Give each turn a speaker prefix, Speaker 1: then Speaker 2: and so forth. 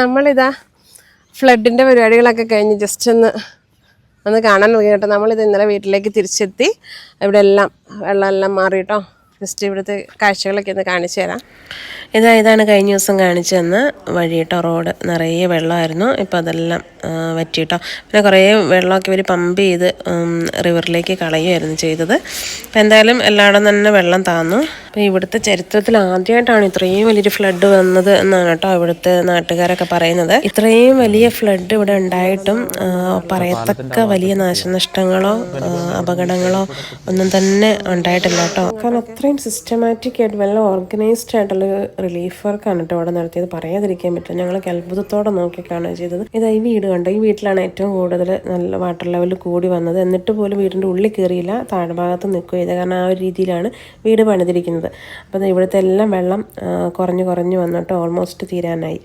Speaker 1: നമ്മളിതാ ഫ്ലഡിന്റെ പരിപാടികളൊക്കെ കഴിഞ്ഞ് ജസ്റ്റ് ഒന്ന് ഒന്ന് കാണാൻ നോക്കി കേട്ടോ. നമ്മളിത് ഇന്നലെ വീട്ടിലേക്ക് തിരിച്ചെത്തി. ഇവിടെ എല്ലാം വെള്ളമെല്ലാം മാറി കേട്ടോ. ജസ്റ്റ് ഇവിടുത്തെ കാഴ്ചകളൊക്കെ ഒന്ന് കാണിച്ചു തരാം.
Speaker 2: ഇതാ ഇതാണ് കഴിഞ്ഞ ദിവസം കാണിച്ചു തന്ന വഴി കേട്ടോ. റോഡ് നിറയെ വെള്ളമായിരുന്നു. ഇപ്പോൾ അതെല്ലാം വറ്റി കേട്ടോ. പിന്നെ കുറേ വെള്ളമൊക്കെ ഇവർ പമ്പ് ചെയ്ത് റിവറിലേക്ക് കളയുമായിരുന്നു ചെയ്തത്. അപ്പോൾ എന്തായാലും എല്ലായിടം തന്നെ വെള്ളം താന്നു. അപ്പോൾ ഇവിടുത്തെ ചരിത്രത്തിൽ ആദ്യമായിട്ടാണ് ഇത്രയും വലിയൊരു ഫ്ലഡ് വന്നത് എന്നാണ് കേട്ടോ ഇവിടുത്തെ നാട്ടുകാരൊക്കെ പറയുന്നത്. ഇത്രയും വലിയ ഫ്ലഡ് ഇവിടെ ഉണ്ടായിട്ടും പറയത്തക്ക വലിയ നാശനഷ്ടങ്ങളോ അപകടങ്ങളോ ഒന്നും തന്നെ ഉണ്ടായിട്ടില്ല കേട്ടോ. കാരണം അത്രയും സിസ്റ്റമാറ്റിക് ആയിട്ട് നല്ല ഓർഗനൈസ്ഡ് ആയിട്ടുള്ള റിലീഫ് വർക്കാണ് കേട്ടോ ഇവിടെ നടത്തിയത്. പറയാതിരിക്കാൻ പറ്റില്ല. ഞങ്ങൾക്ക് അത്ഭുതത്തോടെ നോക്കിക്കാണ് ചെയ്തത്. ഇത് ഈ വീട് കണ്ടോ? ഈ വീട്ടിലാണ് ഏറ്റവും കൂടുതൽ നല്ല വാട്ടർ ലെവൽ കൂടി വന്നത്. എന്നിട്ട് പോലും വീടിന്റെ ഉള്ളിൽ കയറിയില്ല. താഴ്ഭാഗത്ത് നിൽക്കുക ചെയ്ത് കാരണം ആ ഒരു രീതിയിലാണ് വീട് പണിതിരിക്കുന്നത്. അപ്പോൾ ദേ ഇവിടുത്തെ എല്ലാം വെള്ളം കുറഞ്ഞ് കുറഞ്ഞു വന്നിട്ട് ഓൾമോസ്റ്റ് തീരാനായി.